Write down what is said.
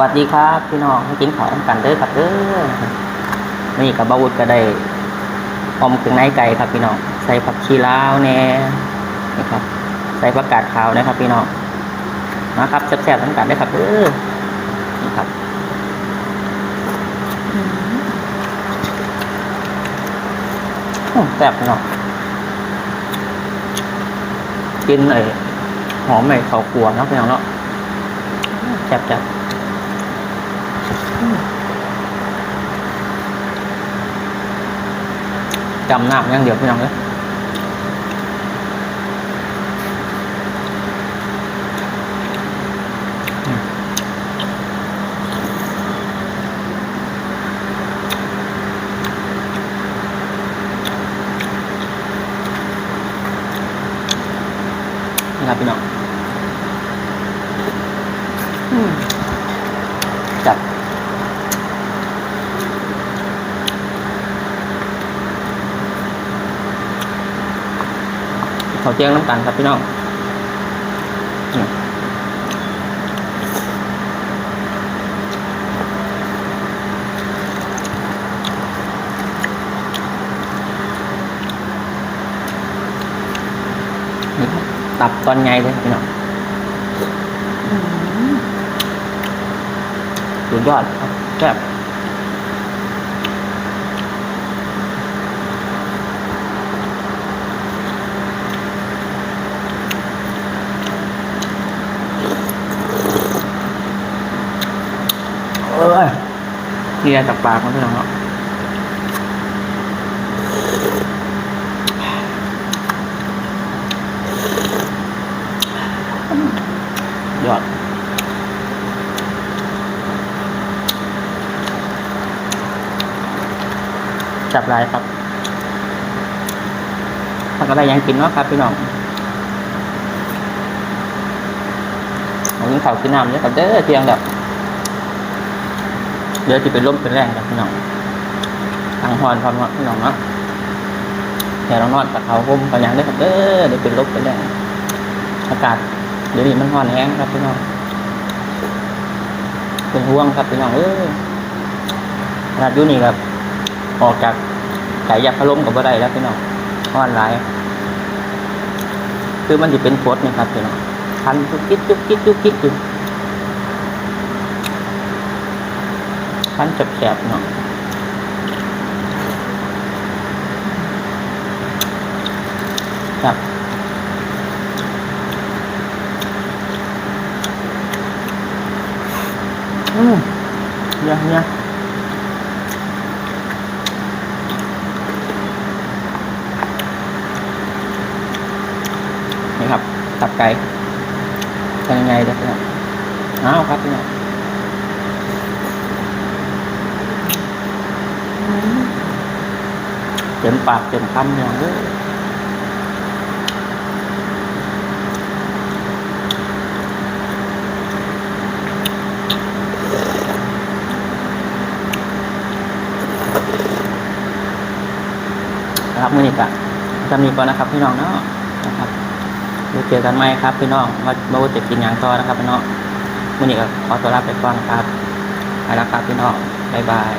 วัสดีครับ พี่น้องให้กินข้าวกันเด้อครับเด้อนี่กับบาวุฒก็ได้อมเครื่องในไก่ครับพี่น้องใส่ผักชีลาวแหน่นี่ครับ ใส่ผักกาดขาวนะครับ พี่น้องนะครับแซ่บๆทั้งกันได้ครับเด้อนี่ครับโอ้แซ่บพี่น้องกินไอ้หอมไอ้ข้าวคั่วนะพี่น้องเนาะแซ่บๆ จำหน้ามันอย่งเดียวพี่น้องเลยนี่ครับพี่น้องอืม เขาวเจียงน้ำตาลครับพี่น้องอืมนี่ครับตับตอนไงเลยครับพี่น้องสุดยอดครับแซ่บเอ้ย เลียจากปากมันพี่น้องเนาะยอดจับลายครับถ้าก็ได้ยังกินเนาะครับพี่น้องผมกินข้าวกินน้ำเนี่ยครับเด้อเที่ยงแบบ เดี๋ยวจะเป็นลมเป็นแรงครับพี่น้องทางฮอนพร้อมเนพี่น้องเนาะแต่เรานอนกับเขาห่มกันยังได้ครับเด้อเดี๋ยวเป็นลมเป็นแรงอากาศเดี๋ยวนี้มันร้อนแห้งครับพี่น้องเป็นห่วงครับพี่น้องเออขนาดยู่นี่ครับออกจากสายยาพะล้มกับบ่ได้แล้วพี่น้องอ่อนหลายคือมันจะเป็นโคตนี่ครับพี่น้องคันจุกกิ๊กจุกกิ๊กจุกกิ๊กอยู่ คันแสบๆเนาะครับอืมเนี่ยเนี่ยนี่ครับ ตับไก่ทำยังไงเด้อพี่น้องอ้าวครับพี่น้อ เต็มปากเต็มคำอย่างเด้อนะครับมือนี้กะจะมีก่อนนะครับพี่น้องเนาะนะครับเดี๋ยวเจอกันไหมครับพี่น้องว่าว่าจะกินอย่างต่อนะครับพี่น้องมือนี้ก็ขอตัวลาไปก่อนครับไปแล้วครับพี่น้องบ๊ายบาย